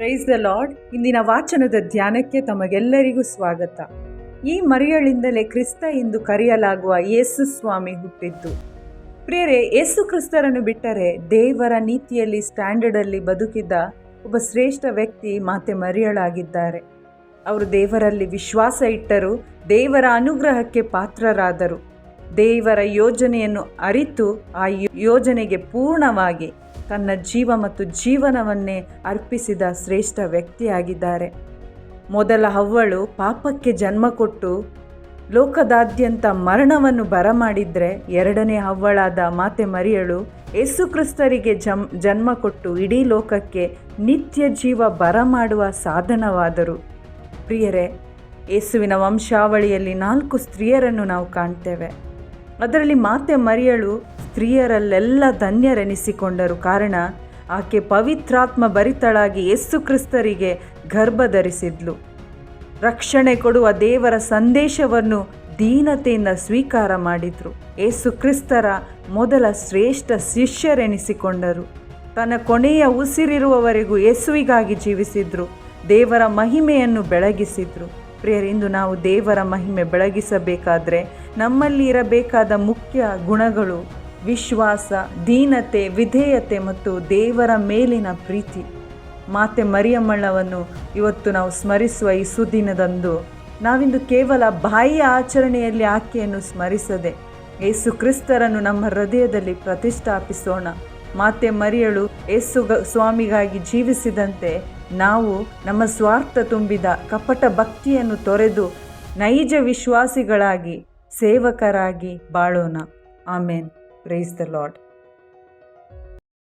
Praise the lord ಇಂದಿನ ವಾಚನದ ಧ್ಯಾನಕ್ಕೆ ತಮಗೆಲ್ಲರಿಗೂ ಸ್ವಾಗತ. ಈ ಮರಿಯಳಿಂದಲೇ ಕ್ರಿಸ್ತ ಎಂದು ಕರೆಯಲಾಗುವ ಯೇಸು ಸ್ವಾಮಿ ಹುಟ್ಟಿದ್ದು. ಪ್ರಿಯರೇ, ಯೇಸು ಕ್ರಿಸ್ತರನ್ನು ಬಿಟ್ಟರೆ ದೇವರ ನೀತಿಯಲ್ಲಿ, ಸ್ಟ್ಯಾಂಡರ್ಡಲ್ಲಿ ಬದುಕಿದ್ದ ಒಬ್ಬ ಶ್ರೇಷ್ಠ ವ್ಯಕ್ತಿ ಮಾತೆ ಮರಿಯಳಾಗಿದ್ದಾರೆ. ಅವರು ದೇವರಲ್ಲಿ ವಿಶ್ವಾಸ ಇಟ್ಟರು, ದೇವರ ಅನುಗ್ರಹಕ್ಕೆ ಪಾತ್ರರಾದರು. ದೇವರ ಯೋಜನೆಯನ್ನು ಅರಿತು ಆ ಯೋಜನೆಗೆ ಪೂರ್ಣವಾಗಿ ತನ್ನ ಜೀವ ಮತ್ತು ಜೀವನವನ್ನೇ ಅರ್ಪಿಸಿದ ಶ್ರೇಷ್ಠ ವ್ಯಕ್ತಿಯಾಗಿದ್ದಾರೆ. ಮೊದಲ ಹವ್ವಳು ಪಾಪಕ್ಕೆ ಜನ್ಮ ಕೊಟ್ಟು ಲೋಕದಾದ್ಯಂತ ಮರಣವನ್ನು ಬರಮಾಡಿದ್ರೆ ಎರಡನೇ ಹವ್ವಳಾದ ಮಾತೆ ಮರಿಯಳು ಯೇಸುಕ್ರಿಸ್ತರಿಗೆ ಜಮ್, ಜನ್ಮ ಕೊಟ್ಟು ಇಡೀ ಲೋಕಕ್ಕೆ ನಿತ್ಯ ಜೀವ ಬರಮಾಡುವ ಸಾಧನವಾದರು. ಪ್ರಿಯರೇ, ಯೇಸುವಿನ ವಂಶಾವಳಿಯಲ್ಲಿ ನಾಲ್ಕು ಸ್ತ್ರೀಯರನ್ನು ನಾವು ಕಾಣ್ತೇವೆ. ಅದರಲ್ಲಿ ಮಾತೆ ಮರಿಯಳು ಸ್ತ್ರೀಯರಲ್ಲೆಲ್ಲ ಧನ್ಯರೆನಿಸಿಕೊಂಡರು. ಕಾರಣ, ಆಕೆ ಪವಿತ್ರಾತ್ಮ ಭರಿತಳಾಗಿ ಯೇಸು ಕ್ರಿಸ್ತರಿಗೆ ಗರ್ಭ ಧರಿಸಿದ್ಲು ರಕ್ಷಣೆ ಕೊಡುವ ದೇವರ ಸಂದೇಶವನ್ನು ದೀನತೆಯಿಂದ ಸ್ವೀಕಾರ ಮಾಡಿದ್ರು. ಏಸು ಕ್ರಿಸ್ತರ ಮೊದಲ ಶ್ರೇಷ್ಠ ಶಿಷ್ಯರೆನಿಸಿಕೊಂಡರು. ತನ್ನ ಕೊನೆಯ ಉಸಿರಿರುವವರೆಗೂ ಯೇಸುವಿಗಾಗಿ ಜೀವಿಸಿದ್ರು. ದೇವರ ಮಹಿಮೆಯನ್ನು ಬೆಳಗಿಸಿದ್ರು. ಪ್ರಿಯರಿಂದು ನಾವು ದೇವರ ಮಹಿಮೆ ಬೆಳಗಿಸಬೇಕಾದ್ರೆ ನಮ್ಮಲ್ಲಿ ಇರಬೇಕಾದ ಮುಖ್ಯ ಗುಣಗಳು, ವಿಶ್ವಾಸ, ದೀನತೆ, ವಿಧೇಯತೆ ಮತ್ತು ದೇವರ ಮೇಲಿನ ಪ್ರೀತಿ. ಮಾತೆ ಮರಿಯಮ್ಮಳ್ಳವನ್ನು ಇವತ್ತು ನಾವು ಸ್ಮರಿಸುವ ಈ ಸುದಿನದಂದು ನಾವಿಂದು ಕೇವಲ ಬಾಯಿಯ ಆಚರಣೆಯಲ್ಲಿ ಆಕೆಯನ್ನು ಸ್ಮರಿಸದೆ ಏಸು ಕ್ರಿಸ್ತರನ್ನು ನಮ್ಮ ಹೃದಯದಲ್ಲಿ ಪ್ರತಿಷ್ಠಾಪಿಸೋಣ. ಮಾತೆ ಮರಿಯಳು ಗ- ಸ್ವಾಮಿಗಾಗಿ ಜೀವಿಸಿದಂತೆ ನಾವು ನಮ್ಮ ಸ್ವಾರ್ಥ ತುಂಬಿದ ಕಪಟ ಭಕ್ತಿಯನ್ನು ತೊರೆದು ನೈಜ ವಿಶ್ವಾಸಿಗಳಾಗಿ ಸೇವಕರಾಗಿ ಬಾಳೋಣ. ಆಮೇನ್. The lord